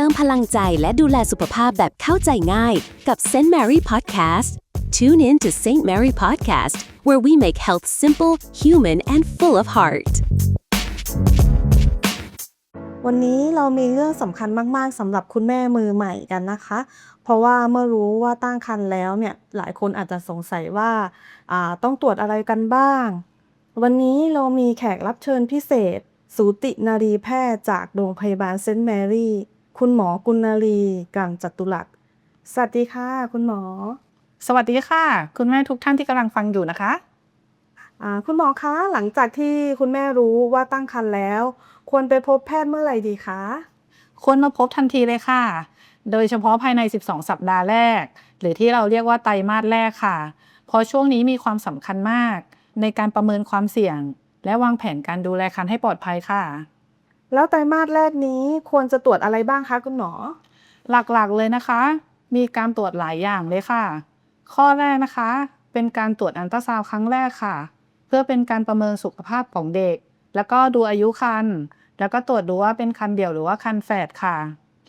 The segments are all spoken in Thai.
เติมพลังใจและดูแลสุขภาพแบบเข้าใจง่ายกับ St. Mary Podcast Tune in to St. Mary Podcast where we make health simple, human and full of heart วันนี้เรามีเรื่องสำคัญมากๆสำหรับคุณแม่มือใหม่กันนะคะ เพราะว่าเมื่อรู้ว่าตั้งครรภ์แล้วเนี่ยหลายคนอาจจะสงสัยว่าาต้องตรวจอะไรกันบ้าง วันนี้เรามีแขกรับเชิญพิเศษ สูตินารีแพทย์จากโรงพยาบาลเซนต์แมรี่ คุณหมอกุณนารีกังจัตุรักษ์สวัสดีค่ะ คุณหมอ สวัสดีค่ะ คุณแม่ทุกท่านที่กำลังฟังอยู่นะคะอ่าคุณหมอคะหลังจากที่คุณแม่รู้ว่าตั้งครรภ์แล้ว ควรไปพบแพทย์เมื่อไหร่ดีคะควรมาพบทันทีเลยค่ะ โดยเฉพาะภายใน 12 สัปดาห์แรก หรือที่เราเรียกว่าไตรมาสแรกค่ะ เพราะช่วงนี้มีความสำคัญมาก ในการประเมินความเสี่ยง และวางแผนการดูแลครรภ์ให้ปลอดภัยค่ะ แล้วไตรมาสแรกนี้ควรจะตรวจอะไรบ้างคะคุณหมอ หลักๆเลยนะคะ มีการตรวจหลายอย่างเลยค่ะ ข้อแรกนะคะ เป็นการตรวจอันตราซาวด์ครั้งแรกค่ะ เพื่อเป็นการประเมินสุขภาพของเด็ก แล้วก็ดูอายุครรภ์แล้วก็ตรวจดูว่าเป็นคันเดี่ยวหรือว่าคันแฝดค่ะ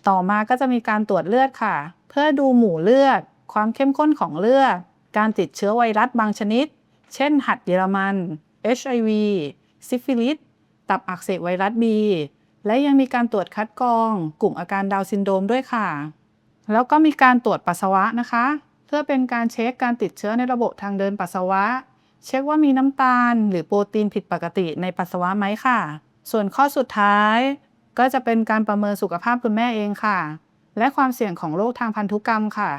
ต่อมาก็จะมีการตรวจเลือดค่ะ เพื่อดูหมู่เลือด ความเข้มข้นของเลือด การติดเชื้อไวรัสบางชนิด เช่น หัดเยอรมัน HIV ซิฟิลิสตับอักเสบไวรัส B และยังมีการตรวจคัดกรอง กลุ่มอาการดาวซินโดมด้วยค่ะ แล้วก็มีการตรวจปัสสาวะนะคะ เพื่อเป็นการเช็คการติดเชื้อในระบบทางเดินปัสสาวะ เช็คว่ามีน้ำตาล หรือโปรตีนผิดปกติในปัสสาวะไหมค่ะ ส่วนข้อสุดท้าย ก็จะเป็นการประเมินสุขภาพคุณแม่เองค่ะ และความเสี่ยงของโรคทางพันธุกรรมค่ะ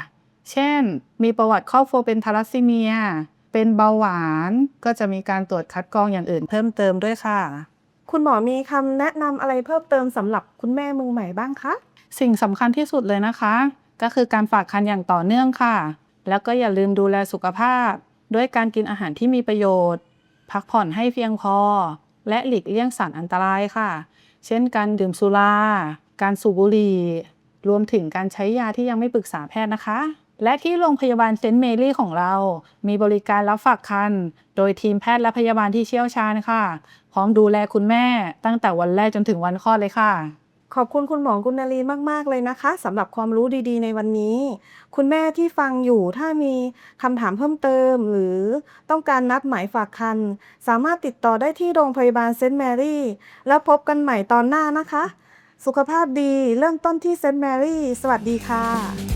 เช่น มีประวัติครอบครัวเป็นทาลัสซีเมีย เป็นเบาหวาน ก็จะมีการตรวจคัดกรองอย่างอื่นเพิ่มเติมด้วยค่ะ คุณหมอมีคำแนะนำอะไรเพิ่มเติมสำหรับคุณแม่มือใหม่บ้างคะ สิ่งสำคัญที่สุดเลยนะคะ ก็คือการฝากคันอย่างต่อเนื่องค่ะ แล้วก็อย่าลืมดูแลสุขภาพ ด้วยการกินอาหารที่มีประโยชน์ พักผ่อนให้เพียงพอ และหลีกเลี่ยงสารอันตรายค่ะ เช่นการดื่มสุรา การสูบบุหรี่ รวมถึงการใช้ยาที่ยังไม่ปรึกษาแพทย์นะคะ และที่โรงพยาบาลเซนต์เมรี่ของเรา มีบริการรับฝากคัน โดยทีมแพทย์และพยาบาลที่เชี่ยวชาญค่ะ พร้อมดูแลคุณแม่ตั้งแต่วันแรกจนถึงวันคลอดเลยค่ะ ขอบคุณคุณหมอกุณนารีมากๆเลยนะคะสำหรับความรู้ดีๆ ในวันนี้ คุณแม่ที่ฟังอยู่ถ้ามีคำถามเพิ่มเติม หรือต้องการนัดหมายฝากคัน สามารถติดต่อได้ที่โรงพยาบาลเซนต์แมรี่แล้วพบกันใหม่ตอนหน้านะคะ สุขภาพดีเริ่มต้นที่เซนต์แมรี่สวัสดีค่ะ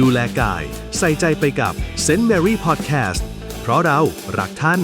ดูแลกาย ใส่ใจไปกับ St. Mary Podcast เพราะเรารักท่าน